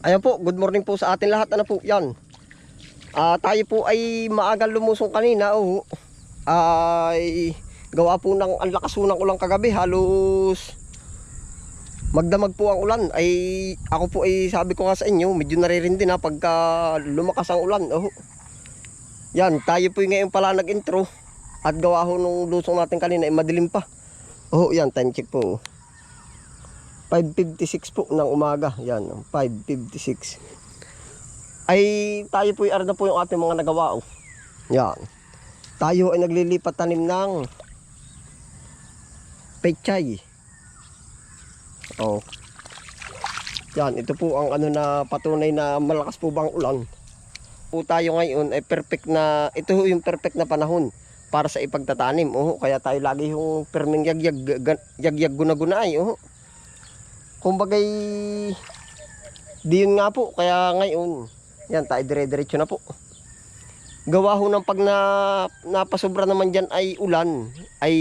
Ayan po, good morning po sa atin lahat. Ano po, yan. Ah, tayo po ay maagang lumusong kanina. Oh. Ay gawa po ng ang lakas po ng ulan kagabi. Halos magdamag po ang ulan. Ay ako po ay sabi ko nga sa inyo, medyo naririndi na pagka lumakas ang ulan. Oh. Yan, tayo po ngayon pala nag-intro. At gawa ho nung lusong natin kanina ay madilim pa. Oh, yan, time check po. 5.56 po ng umaga. Yan, 5.56. Ay, tayo po ay na po yung ating mga nagawa. Oh. Yan. Tayo ay naglilipat tanim ng pechay. Oh. Yan, ito po ang ano na patunay na malakas po bang ulan. Po tayo ngayon ay perfect na, ito yung perfect na panahon para sa ipagtatanim. Oh, kaya tayo lagi yung perming yagyag, yagyag guna-guna ay. Oh. Kumbagay, di yun nga po. Kaya ngayon, yan, tayo dire-diretso na po. Gawa ho ng pag na, napasobra naman dyan ay ulan, ay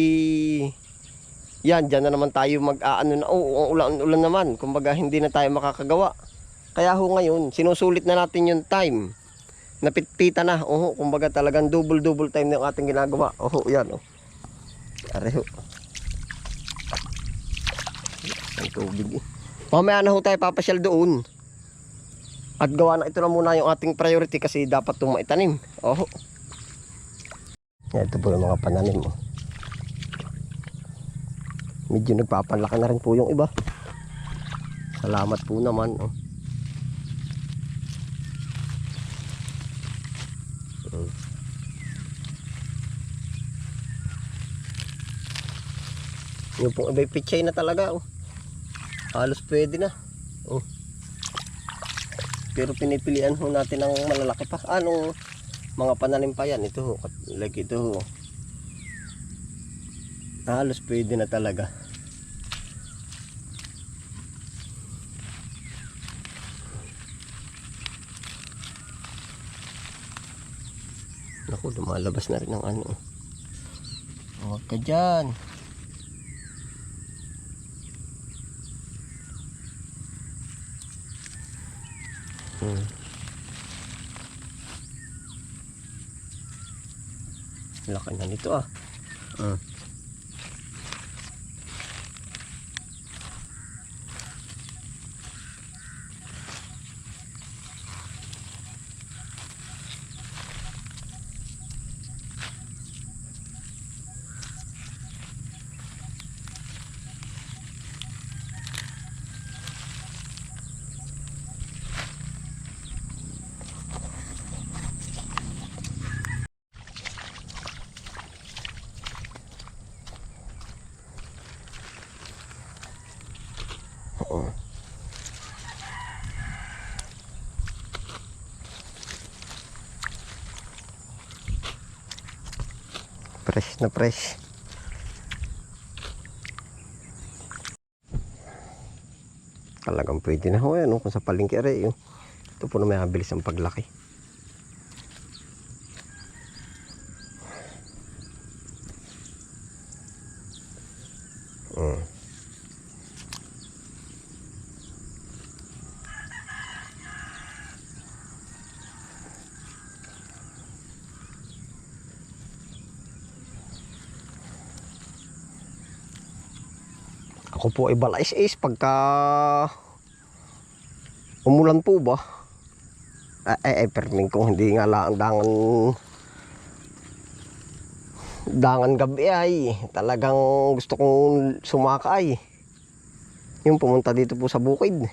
yan, dyan na naman tayo mag-aano na, oh, ang ulan-ulan naman. Kumbaga, hindi na tayo makakagawa. Kaya ho ngayon, sinusulit na natin yung time. Napitpita na. Oh, kumbaga talagang double-double time na yung ating ginagawa. Oh, yan, oh. Areho. Ang tubig eh. Mamaya na ho tayo papasyal doon. At gawa na ito na muna yung ating priority kasi dapat itong maitanim. Oh. Yan, ito po yung mga pananim. Oh. Medyo nagpapalaki na rin po yung iba. Salamat po naman. Oh. Yung pong iba'y pichay na talaga. Oh. Halos pwede na. Oh. Pero pinipilian ho natin ng malalaki pa. Anong mga pananim pa yan? Ito ho. Like ito ho. Halos pwede na talaga. Naku, lumalabas na rin ang ano. Huwag ka dyan. Hmm. Laki na nito ah. Hmm. Fresh na fresh. Talagang pwede na ho yan, no? kung sa palengke are, yun. Ito po na may habilis ang paglaki. Ako po ay balais-is pagka umulan po ba? Ay, ay, perming kung hindi nga lang dangan dangan gabi ay talagang gusto kong sumakay. Yung pumunta dito po sa bukid.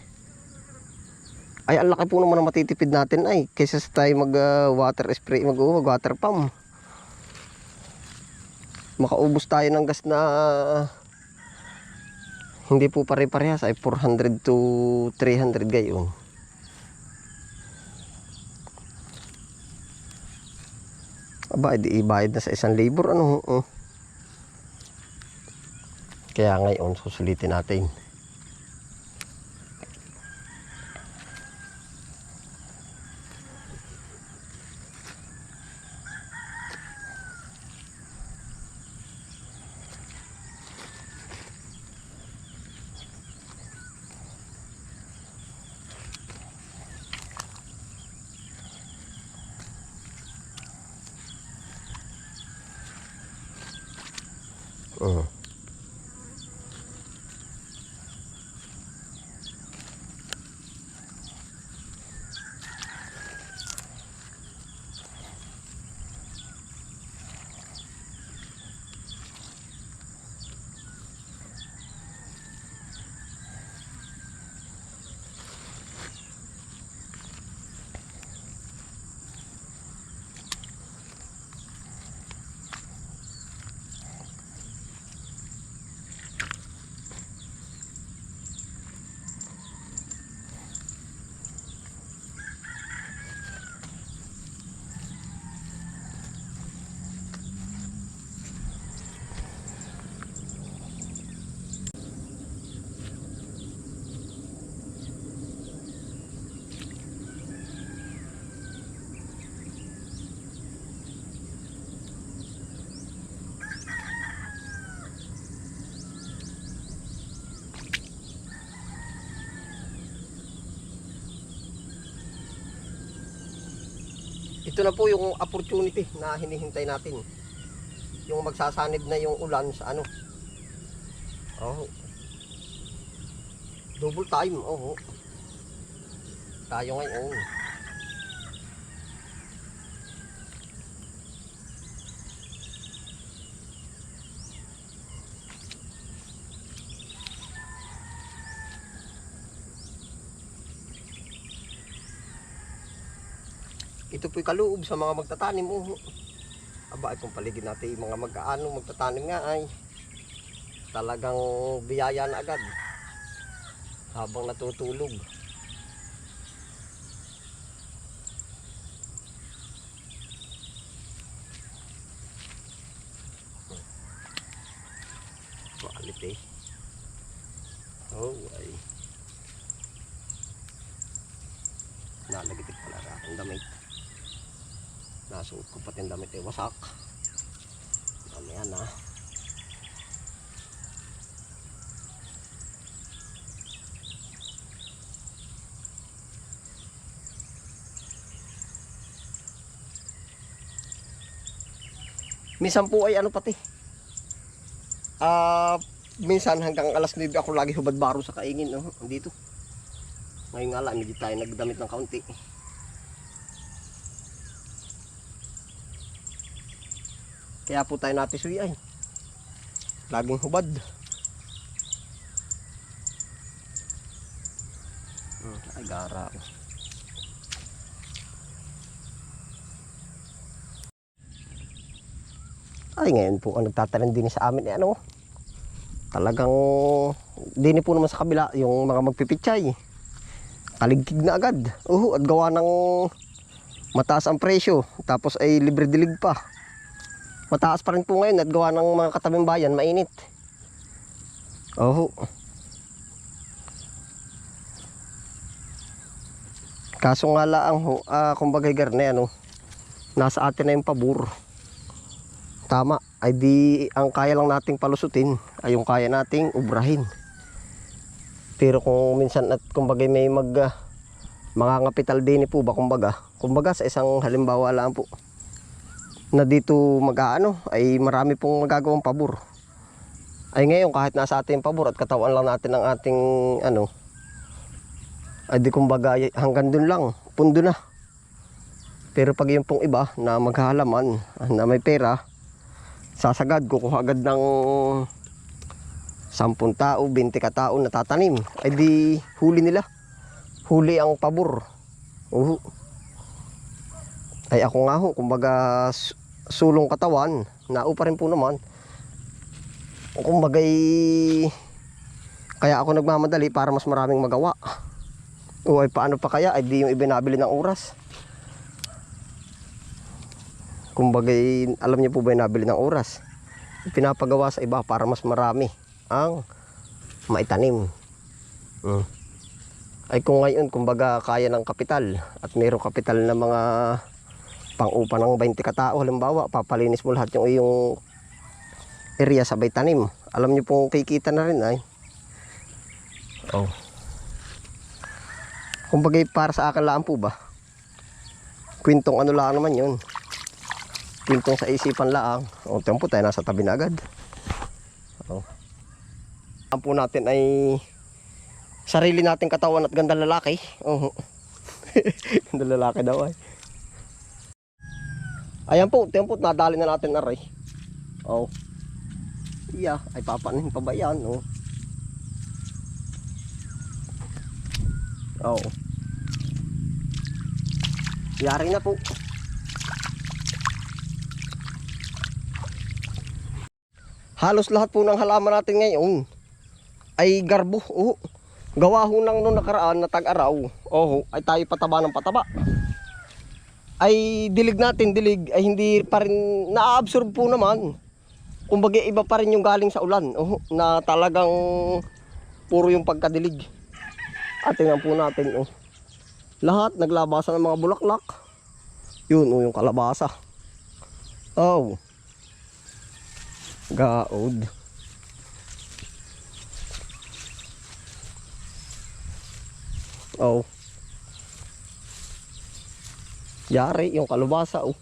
Ay, ang laki po naman ang matitipid natin ay kaysa sa tayo mag uh, water spray, mag, uh, mag water pump. Makaubos tayo ng gas na hindi po pare-parehas ay 400 to 300 gayon. Aba, edi ibayad na sa isang labor ano. oh. Kaya ngayon susulitin natin. uh, Ito na po yung opportunity na hinihintay natin. Yung magsasanib na yung ulan sa ano. Oh. Double time, oh. Tayo ngayon. Ito po'y kaloob sa mga magtatanim. Oh. Aba, itong paligid natin yung mga mag-aano, magtatanim nga ay talagang biyaya na agad habang natutulog. Kualit eh. Oh, ay. Nalagitik pala aking damit. Nasuot ko pati damit eh, wasak. Mamaya na. Minsan po ay ano pati. Ah, minsan hanggang alas 9 ako lagi hubad baro sa kaingin, no? Dito. Ngayon nga lang, medyo tayo nagdamit ng kaunti. Kaya po tayo napisuy ay. Laging hubad. Ay, gara. Ay, ngayon po ang nagtatanim din sa amin eh, ano. Talagang din po naman sa kabila yung mga magpipitsay. Kaligkig na agad. Uhu, at gawa ng mataas ang presyo. Tapos ay libre dilig pa. Mataas pa rin po ngayon at gawa ng mga katabing bayan, mainit. Oho. Kaso nga lang ho, ah, kumbaga garne ano, nasa atin na yung pabor. Tama, ay di ang kaya lang nating palusutin ay yung kaya nating ubrahin. Pero kung minsan at kumbaga may mag ah, mga kapital din po ba kumbaga, kumbaga sa isang halimbawa lang po na dito mag-aano ay marami pong magagawang pabor. Ay ngayon kahit nasa ating pabor at katawan lang natin ang ating ano ay di kumbaga hanggang dun lang, pundo na. Pero pag yung pong iba na maghahalaman, na may pera, sasagad, kukuha agad ng 10 tao, 20 katao na tatanim. Ay di huli nila. Huli ang pabor. Uhu. Ay ako nga ho, kumbaga sulong katawan, naupa rin po naman. Kumbaga kaya ako nagmamadali para mas maraming magawa. O ay paano pa kaya? Ay di yung ibinabili ng oras. Kumbaga alam niyo po ba yung nabili ng oras? Pinapagawa sa iba para mas marami ang maitanim. Mm. Ay kung ngayon, kumbaga kaya ng kapital at mayroong kapital na mga pang-upa ng 20 katao halimbawa papalinis mo lahat yung iyong area sa bay tanim. Alam niyo pong kikita na rin ay. Oh. Kumbaga para sa akin lang po ba? Kwintong ano lang naman yun. Kwintong sa isipan lang. O tempo tayo nasa tabi na agad. Ang po natin ay sarili nating katawan at ganda lalaki. Oo. ganda lalaki daw ay. Ayan po, tiyan po, nadali na natin na rin. Oh. Iya, ay papanin pa ba yan? Oh. Oh. Yari na po. Halos lahat po ng halaman natin ngayon ay garbo. Oh. Gawa ho nang nung nakaraan na tag-araw. Oh, ay tayo pataba ng pataba. Ay dilig natin, dilig ay hindi pa rin na-absorb po naman. Kumbaga iba pa rin yung galing sa ulan. Oh, na talagang puro yung pagkadilig. At po natin oh. Lahat naglabasa ng mga bulaklak. Yun oh, yung kalabasa. Oh. Gaod. Oh. Yari yung kalabasa oh.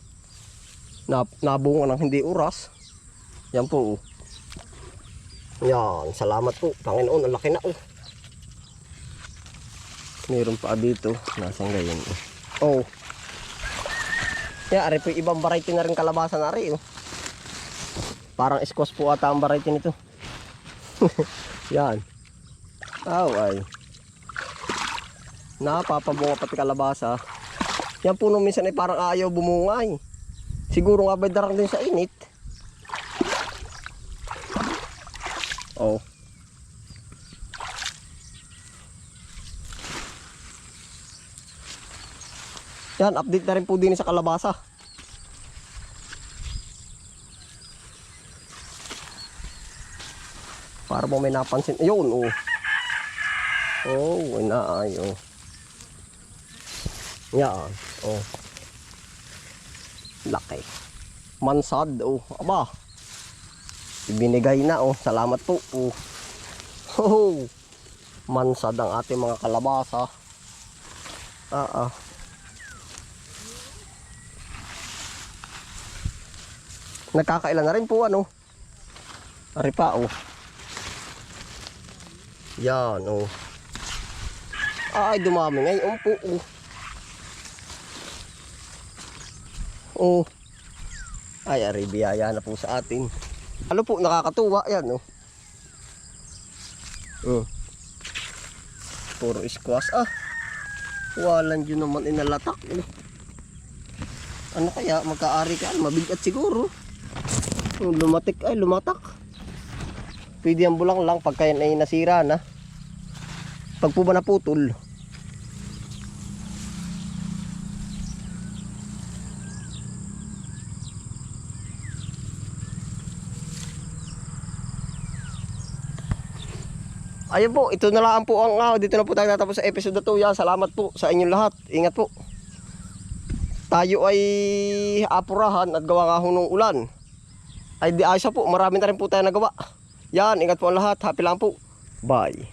Na, nabunga ng hindi oras. Yan po oh. Yan, salamat po. Panginoon, ang laki na oh. Meron pa dito. Nasaan gayon oh. Oh. Yeah, ari po ibang variety na rin kalabasa na rin oh. Parang squash po ata ang variety nito. Yan. Aw ay. Napapabunga pati kalabasa. Yan po nung minsan ay parang ayaw bumungay. Siguro nga ba darang din sa init. Oh. Yan, update na rin po din sa kalabasa. Para mo may napansin. Ayun, oh. Oh, inaay, oh. Yan, oh. Laki. Mansad, oh. Aba. Ibinigay na, oh. Salamat po, oh. Oh. Mansad ang ating mga kalabasa. Ah, ah. Nagkakailan na rin po, ano. Ari pa, oh. Yan, oh. Ay, dumami ngayon po, oh. Oh. Ay, ari, biyaya na po sa atin. Ano po, nakakatuwa, yan, oh. Oh. Puro squash, ah. Walang yun naman inalatak, eh. Ano kaya, magkaari ka, mabigat siguro. Oh, lumatik ay, lumatak. Pwede ang bulang lang pagka yan ay nasira na. Pag po ba naputol. Ayun po, ito na lang po ang uh, dito na po tayo tatapos sa episode na to. Yan, salamat po sa inyong lahat. Ingat po. Tayo ay apurahan at gawa nga ng ulan. Ay di ayos po, marami na rin po tayo nagawa. Yan, ingat po ang lahat. Happy lang po. Bye.